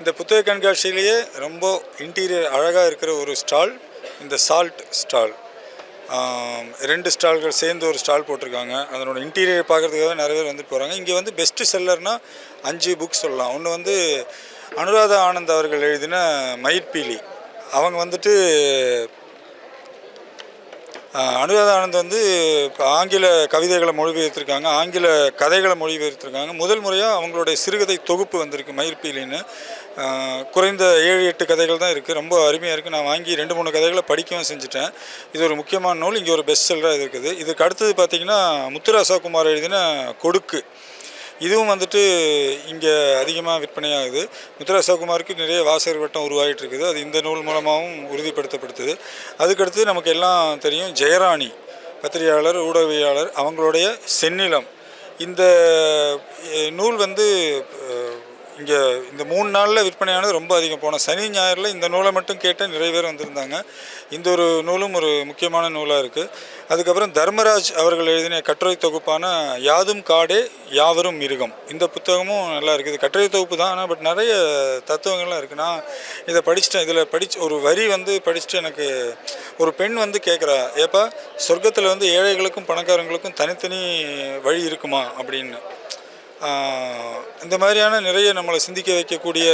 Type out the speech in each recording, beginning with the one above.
இந்த புத்தக கண்காட்சியிலேயே ரொம்ப இன்டீரியர் அழகாக இருக்கிற ஒரு ஸ்டால் இந்த சால்ட் ஸ்டால் ரெண்டு ஸ்டால்கள் சேர்ந்து ஒரு ஸ்டால் போட்டிருக்காங்க. அதனோட இன்டீரியர் பார்க்குறதுக்காக நிறைய பேர் வந்துட்டு போகிறாங்க இங்கே வந்து பெஸ்ட்டு செல்லர்னால் அஞ்சு புக் சொல்லலாம். ஒன்று வந்து அனுராதா ஆனந்த் அவர்கள் எழுதின மயிர்பீலி அவங்க வந்துட்டு அனுராதானந்த் அனுராதா ஆனந்த் வந்து இப்போ ஆங்கில கவிதைகளை மொழிபெயர்த்திருக்காங்க ஆங்கில கதைகளை மொழிபெயர்த்திருக்காங்க. முதல் முறையாக அவங்களுடைய சிறுகதை தொகுப்பு வந்திருக்கு மயிர்பீலின்னு குறைந்த ஏழு எட்டு கதைகள் தான் இருக்குது ரொம்ப அருமையாக இருக்குது நான் வாங்கி ரெண்டு மூணு கதைகளை படிக்கவும் செஞ்சுட்டேன். இது ஒரு முக்கியமான நூல். இங்கே ஒரு பெஸ்ட் செல்லராக இருக்குது. இதுக்கு அடுத்தது பார்த்திங்கன்னா முத்துராசா குமார் எழுதின கொடுக்கு. இதுவும் வந்துட்டு இங்கே அதிகமாக விற்பனையாகுது. முத்ரா சிவகுமாருக்கு நிறைய வாசகர் வட்டம் உருவாகிட்டு இருக்குது அது இந்த நூல் மூலமாகவும் உறுதிப்படுத்தப்படுத்துது அதுக்கடுத்து நமக்கு எல்லாம் தெரியும் ஜெயராணி பத்திரிகையாளர் ஊடகவியாளர் அவங்களுடைய செந்நிலம். இந்த நூல் வந்து இங்கே இந்த மூணு நாளில் விற்பனையானது ரொம்ப அதிகம். போன சனி ஞாயிறில் இந்த நூலை மட்டும் கேட்ட நிறைய பேர் வந்திருந்தாங்க. இந்த ஒரு நூலும் ஒரு முக்கியமான நூலாக இருக்குது அதுக்கப்புறம் தர்மராஜ் அவர்கள் எழுதின கட்டுரை தொகுப்பான யாதும் காடே யாவரும் மிருகம். இந்த புத்தகமும் நல்லா இருக்குது இது கட்டுரை தொகுப்பு தான் ஆனால் பட் நிறைய தத்துவங்கள்லாம் இருக்குது நான் இதை படிச்சிட்டேன். இதில் படிச்சு ஒரு வரி வந்து படிச்சுட்டு எனக்கு ஒரு பெண் வந்து கேட்குறா ஏப்பா சொர்க்கத்தில் வந்து ஏழைகளுக்கும் பணக்காரங்களுக்கும் தனித்தனி வழி இருக்குமா? அப்படின்னு. இந்த மாதிரியான நிறைய நம்மளை சிந்திக்க வைக்கக்கூடிய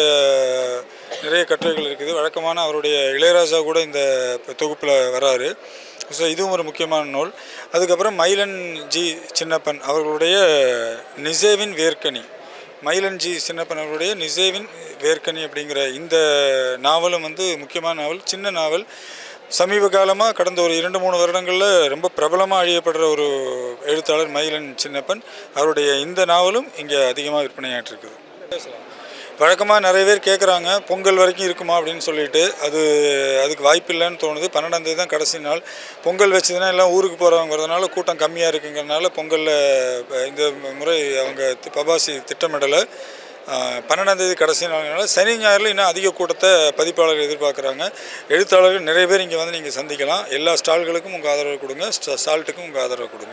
நிறைய கட்டுரைகள் இருக்குது. வழக்கமான அவருடைய இளையராஜா கூட இந்த தொகுப்பில் வராரு. ஸோ இதுவும் ஒரு முக்கியமான நூல். அதுக்கப்புறம் மயிலன் ஜி சின்னப்பன் அவர்களுடைய நிசேவின் வேர்க்கனி. மயிலன் ஜி சின்னப்பன் அவருடைய நிசேவின் வேர்க்கனி அப்படிங்கிற இந்த நாவலும் வந்து முக்கியமான நாவல். சின்ன நாவல். சமீப காலமாக கடந்த ஒரு இரண்டு மூணு வருடங்களில் ரொம்ப பிரபலமாக அழியப்படுற ஒரு எழுத்தாளர் மயிலன் சின்னப்பன் அவருடைய இந்த நாவலும் இங்கே அதிகமாக விற்பனையாயிட்டிருக்குது. வழக்கமாக நிறைய பேர் கேட்குறாங்க பொங்கல் வரைக்கும் இருக்குமா அப்படின்னு சொல்லிட்டு அது அதுக்கு வாய்ப்பு இல்லைன்னு தோணுது. பன்னெண்டாம் தேதி தான் கடைசி நாள். பொங்கல் வச்சதுன்னா எல்லாம் ஊருக்கு போகிறவங்கிறதுனால கூட்டம் கம்மியாக இருக்குங்கிறதுனால பொங்கலில் இந்த முறை அவங்க பபாசி திட்டமிடலை. பன்னெண்டாம் தேதி கடைசி நாள்னால சனி ஞாயிறில் இன்னும் அதிக கூட்டத்தை பதிப்பாளர்கள் எதிர்பார்க்குறாங்க. எழுத்தாளர்கள் நிறைய பேர் இங்கே வந்து நீங்கள் சந்திக்கலாம். எல்லா ஸ்டால்களுக்கும் உங்கள் ஆதரவு கொடுங்க. ஸ்டால்ட்டுக்கும் உங்கள் ஆதரவு கொடுங்க.